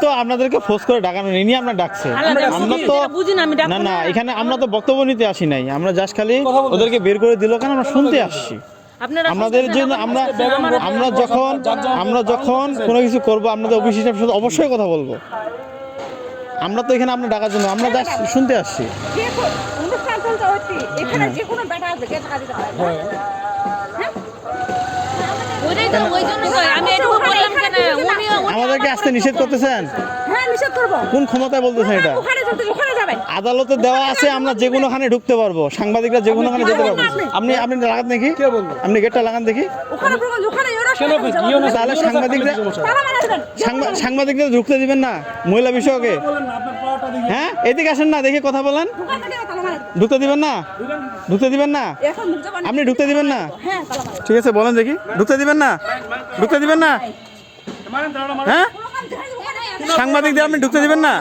তো আপনাদেরকে ফোর্স করে ডাকানো ইনি আপনার ডাকছে। আমরা তো না, না না না। এখানে আমরা তো বক্তব্য নিতে আসি নাই। আমরা জাস্ট খালি ওদেরকে বের করে দিল কেন আমরা শুনতে আসছি। আমাদের জন্য আমরা আমরা যখন আমরা যখন কোনো কিছু করব আপনাদের অফিস হিসাবে সাথে অবশ্যই কথা বলব। আমরা তো এখানে আপনার ডাকার জন্য আমরা জাস্ট শুনতে আসছি। যে কো- অনুষ্ঠান চলতে হচ্ছে এখানে যে কোনো বেটা আসবে কে টাকা দিতে পারে ওই জন্য আমি বললাম কেন? আমাদেরকে আসতে নিষেধ করতেছেন? হ্যাঁ নিষেধ করব। কোন ক্ষমতায় বলতেছেন এটা? ওখানে যেতে ওখানে যাবেন আদালতে দেওয়া আছে আমরা যে কোনোখানে ঢুকতে পারব। সাংবাদিকরা যে কোনোখানে যেতে পারব। আপনি। আপনি লাগান দেখি? আপনি গেটটা লাগান দেখি? ওখানে ওখানে তাহলে সাংবাদিকরা সাংবাদিকদের ঢুকতে দিবেন না মহিলা বিষয়কে। হ্যাঁ এদিকে আসেন না দেখি কথা বলেন। ঢুকতে দিবেন না? ঢুকতে দিবেন না? আপনি ঢুকতে দিবেন না? হ্যাঁ ঠিক আছে বলেন দেখি। ঢুকতে দিবেন না? ঢুকতে দিবেন না? হ্যাঁ? সাংবাদিকদের আপনি ঢুকতে দেবেন না?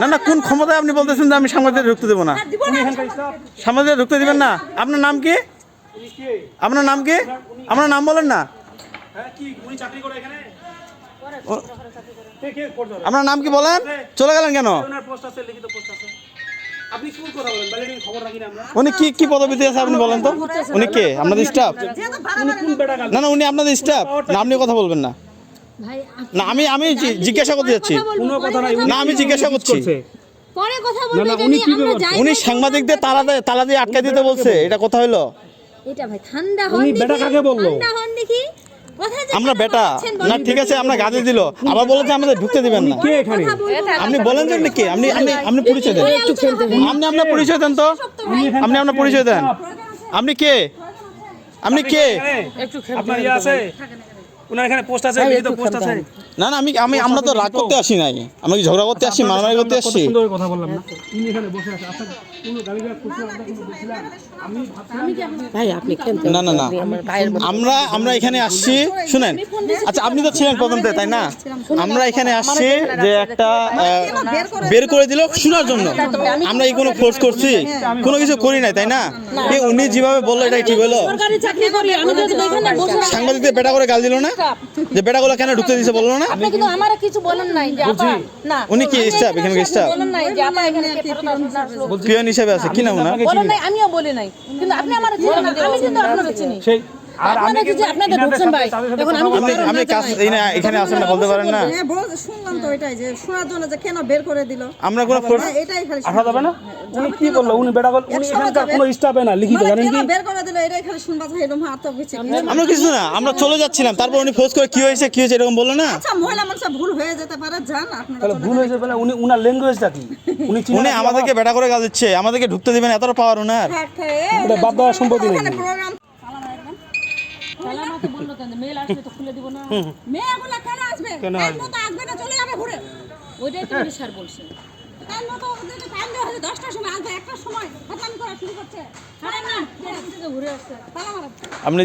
না না, কোন ক্ষমতায় আপনি বলতেছেন যে আমি সাংবাদিকদের ঢুকতে দেবো না? সাংবাদিকদের ঢুকতে দেবেন না? আপনার নাম কি? আপনার নাম কি? আপনার নাম বলেন না? আপনার নাম কি বলেন? চলে গেলেন কেন? উনি কি কি পদবিতে আছে আপনি বলেন তো? উনি কে? আপনাদের স্টাফ না না, উনি আপনাদের স্টাফ না, আপনি কথা বলবেন না। না আমি আমি জি- জিজ্ঞাসা করতে যাচ্ছি। না আমি জিজ্ঞাসা করছি। পরে কথা উনি সাংবাদিকদের তালা দিয়ে তালা দিয়ে আটকে দিতে বলছে। এটা কথা হলো? এটা ভাই ঠান্ডা হন বেটা কাকে বলল? ঠান্ডা হন দেখি। আমরা বেটা। না ঠিক আছে আমরা গাজে দিল। আবার বলেছে আমাদের ঢুকতে দিবেন না। আপনি বলেন যে আপনি কে? আপনি আপনি আপনি পরিচয় দেন। আপনি আপনার পরিচয় দেন তো। আপনি আপনার পরিচয় দেন। আপনি কে? আপনি কে? আপনার ইয়ে আছে? ওনার এখানে পোস্ট আছে লিখিত পোস্ট আছে। না না আমি আমি আমরা তো রাগ করতে আসি নাই। আমি কি ঝগড়া করতে আসছি মারামারি করতে আসছি সুন্দর কথা বললাম না। ইনি এখানে বসে আছে আপনার কোনো গাড়ি ঘোড়া করছে আপনার কোনো বলছিলাম আমি না না না। আমরা আমরা এখানে আসছি শুনেন। আচ্ছা আপনি তো ছিলেন প্রথম থেকে, তাই না? আমরা এখানে আসছি যে একটা বের করে দিল? শোনার জন্য। আমরা এই কোনো ফোর্স করছি। কোনো কিছু করি নাই তাই না? উনি যেভাবে বলল এটাই ঠিক হলো। সরকারি চাকরি করি আমি যদি এখানে বসে সাংবাদিকদের বেটা করে গাল দিল না? যে বেটাগুলো কেন ঢুকতে দিছে বলল না? আপনি কিন্তু আমার কিছু বলেন নাই যে আপা না। উনি কি স্টাফ এখানকার স্টাফ? বলেন নাই যে আপা এখানে কি পিয়ন হিসেবে আছে কি নাম না বলেন নাই আমিও বলি নাই। কিন্তু আপনি আমার চিনেন না আমি কিন্তু আপনাকে চিনি। সেই আর আপনারা কি আপনাদের ঢুকছেন ভাই? এখন আমি আপনি আপনি কাজ এই না এখানে আসেন না বলতে পারেন না। হ্যাঁ বল শুনলাম তো এটাই যে শোনার জন্য যে কেন বের করে দিল। আমরা কোনো ফোর্স হ্যাঁ, এটাই খালি আসা যাবে না? উনি কি বলল উনি বেটা বল উনি এখানকার কোনো স্টাফে না লিখিত জানেন কি? বের করে দিল? এটাই খালি শুনবা চাই এরকম হাত তো কিছু আমরা কিছু না আমরা চলে যাচ্ছিলাম। তারপর উনি ফোর্স করে কি হয়েছে কি হয়েছে এরকম বলল না? আচ্ছা মহিলা ভুল হয়ে যেতে পারে জান আপনারা তাহলে ভুল হয়েছে মানে উনি উনার ল্যাঙ্গুয়েজটা কি? উনি আমাদেরকে বেটা করে গাল দিচ্ছে আমাদেরকে ঢুকতে দিবেন এতটা পাওয়ার থাক, এ, এটা বাপ দাদার সম্পত্তি নেই। আমাকে বলল কেন? মেল আসলে তো খুলে দিব না। মেয়েগুলা কেন আসবে? টাইম মতো আসবে না চলে যাবে ঘুরে। ওইটাই তো উনি স্যার বলছেন টাইম মতো ওদেরকে টাইম দেওয়া হয়েছে দশটার সময় আসবে একটার সময়। ফাতলামি করা শুরু করছে। ঘুরে আসছে। তালা আপনি